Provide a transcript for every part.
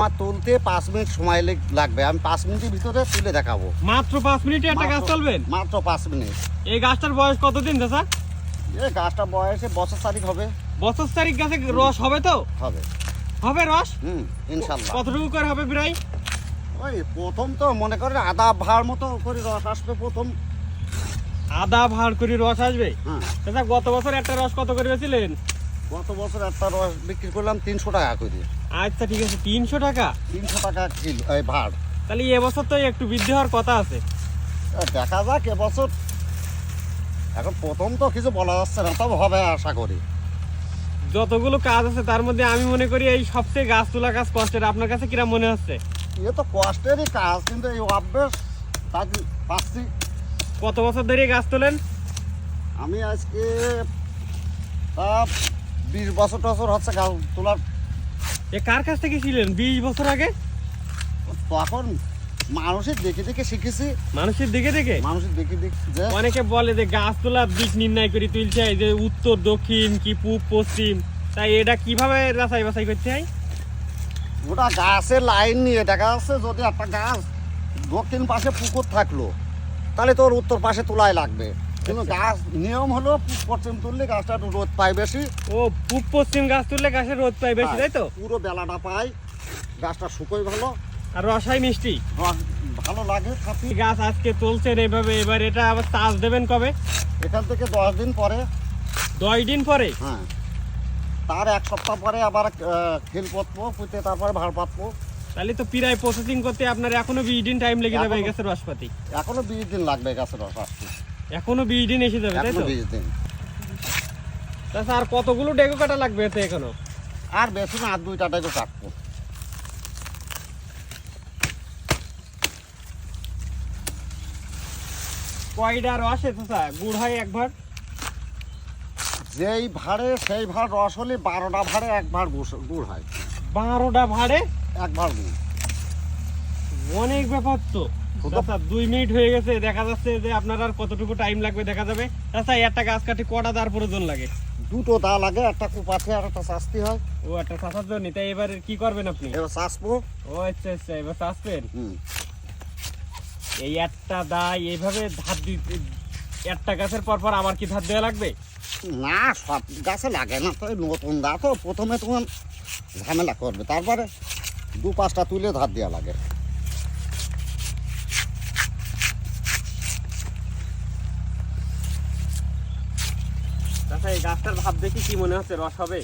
আমার তুলতে পাঁচ মিনিট সময় লেগ- লাগবে। আমি পাঁচ মিনিটের ভিতরে তুলে দেখাবো। মাত্র পাঁচ মিনিটে একটা গাছ চলবেন মাত্র পাঁচ মিনিট। এই গাছটার বয়স কতদিন চাচা? এই গাছটা বয়সে বছর তারিখ হবে। বছর তারিখ গাছে রস হবে তো? হবে। হবে রস? হুম ইনশাল্লাহ। কতটুকু করে হবে প্রায় ওই প্রথম তো মনে করেন আদা ভাড় মতো করে রস আসবে প্রথম। আদা ভাড় করে রস আসবে? হ্যাঁ। গত বছর একটা রস কত করে বেছিলেন গত বছর একটা রস বিক্রি করলাম তিনশো টাকা করে। আচ্ছা ঠিক আছে তিনশো টাকা? তিনশো টাকা কিলো এই ভাড়। তাহলে এবছর তো একটু বৃদ্ধি হওয়ার কথা আছে। দেখা যাক এবছর এখন প্রথম তো কিছু বলা যাচ্ছে না তবে হবে আশা করি। যতগুলো কাজ আছে তার মধ্যে আমি মনে করি এই সবচেয়ে গাছ তোলা কাজ কষ্টের। আপনার কাছে কিরা মনে হচ্ছে? এ তো কষ্টেরই কাজ কিন্তু এই অভ্যেস তাই পাচ্ছি? কত বছর ধরে গাছ তোলেন? আমি আজকে তা বিশ বছর টছর হচ্ছে গাছ তোলার এ কার কাছ থেকে ছিলেন? বিশ বছর আগে? তখন মানুষের দেখে দেখে শিখেছি। মানুষের দেখে দেখে? মানুষের দেখে দেখে অনেকে বলে যে গাছ তোলা দিক নির্ণয় করে তুলছে এই যে উত্তর দক্ষিণ কি পূব পশ্চিম। তাই এটা কীভাবে যাচাই বাছাই করতে হয়? ওটা গাছের লাইন নিয়ে দেখা যাচ্ছে যদি একটা গাছ দক্ষিণ পাশে পুকুর থাকল তাহলে তোর উত্তর পাশে তোলাই লাগবে। কিন্তু আচ্ছা। গাছ নিয়ম হলো পূব পশ্চিম তুললে গাছটা একটু রোদ পায় বেশি। ও পূব পশ্চিম গাছ তুললে গাছের রোদ পায় বেশি তাই তো? পুরো বেলাটা পায়। গাছটা শুকোয় ভালো। আর রসাই মিষ্টি। ভালো লাগে এই গাছ আজকে তুলছেন এইভাবে এবার এটা আবার চাষ দেবেন কবে? এখান থেকে দশ দিন পরে। দশ দিন পরে? হ্যাঁ। তার এক সপ্তাহ পরে আবার খেল পাতবো পুঁতে তারপরে ভাড় পাতবো তাহলে তো প্রায় প্রসেসিং করতে আপনার এখনও বিশ দিন টাইম লেগে যাবে গাছের রসপাতি। এখনও বিশ দিন লাগবে গাছের রস আসতে। এখনও বিশ দিন এসে যাবে তাই তো? বিশ দিন তাছাড়া আর কতগুলো ডেগো কাটা লাগবে এতে এখনও? আর বেশি না আর দুইটা টাইপের কাটবো। কয়টা রস গুড় হয় একবার যেই ভাড়ে সেই ভাড় রস হলে বারোটা ভাড়ে গুড়- হয়। বারোটা ভাড়ে গুড়। অনেক ব্যাপার তো। দুই মিনিট হয়ে গেছে দেখা যাচ্ছে যে আপনার আর কতটুকু টাইম লাগবে দেখা যাবে। চাচা একটা গাছ কাটি কটা তার প্রয়োজন লাগে? দুটো দা লাগে একটা কূপ আছে আর একটা শাস্তি হয়। ও একটা চাষার জন্য। তাই এবার কি করবেন আপনি? এবার চাষবো ও আচ্ছা আচ্ছা এবার এই একটা এইভাবে ধার দিতে একটা গাছের পর পর আবার কি ধার দেওয়া লাগবে? না সব গাছে লাগে না তো নতুন দা তো প্রথমে তোমার ঝামেলা করবে। তারপরে দু পাঁচটা তুলে ধার দেওয়া লাগে। আচ্ছা এই গাছটার ভাব দেখি কি মনে হচ্ছে রস হবে?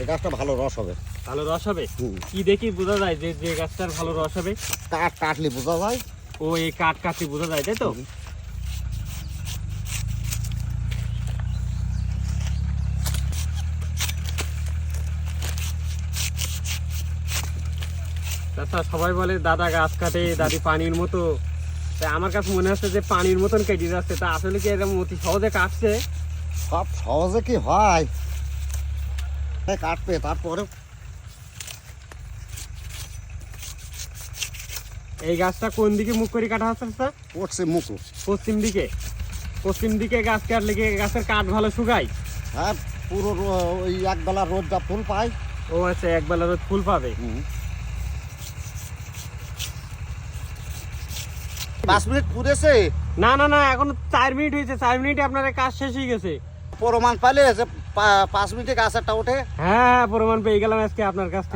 এই গাছটা ভালো রস হবে। ভালো রস হবে? কি দেখি বোঝা যায় যে যে গাছটার ভালো রস হবে? কাঠ কাটলে বোঝা যায়। ও এই কাঠ কাঠি বোঝা যায় তাই তো? সবাই বলে দাদা গাছ কাটে দাদি পানির মতো। তাই আমার কাছে মনে হচ্ছে যে পানির মতন কেটে যাচ্ছে। তা আসলে কি এরকম অতি সহজে কাটছে? সব সহজে কি হয়? কাটবে তারপরে এই গাছটা কোন দিকে মুখ করে কাটা হচ্ছে স্যার? পড়ছে মুকুর পশ্চিম দিকে। পশ্চিম দিকে গাছ কাটলে কি গাছের কাঠ ভালো শুকায়? হ্যাঁ পুরো ওই একবেলা রোদটা ফুল পায়। ও আচ্ছা একবেলা রোদ ফুল পাবে। পাঁচ মিনিট পুরেছে না না না এখন চার মিনিট হয়েছে চার মিনিটে আপনার কাজ শেষ হয়ে গেছে। প্রমাণ পাইলে পাঁচ মিনিটে কাজ একটা ওঠে। হ্যাঁ হ্যাঁ প্রমাণ পেয়ে গেলাম আজকে আপনার কাছ থেকে।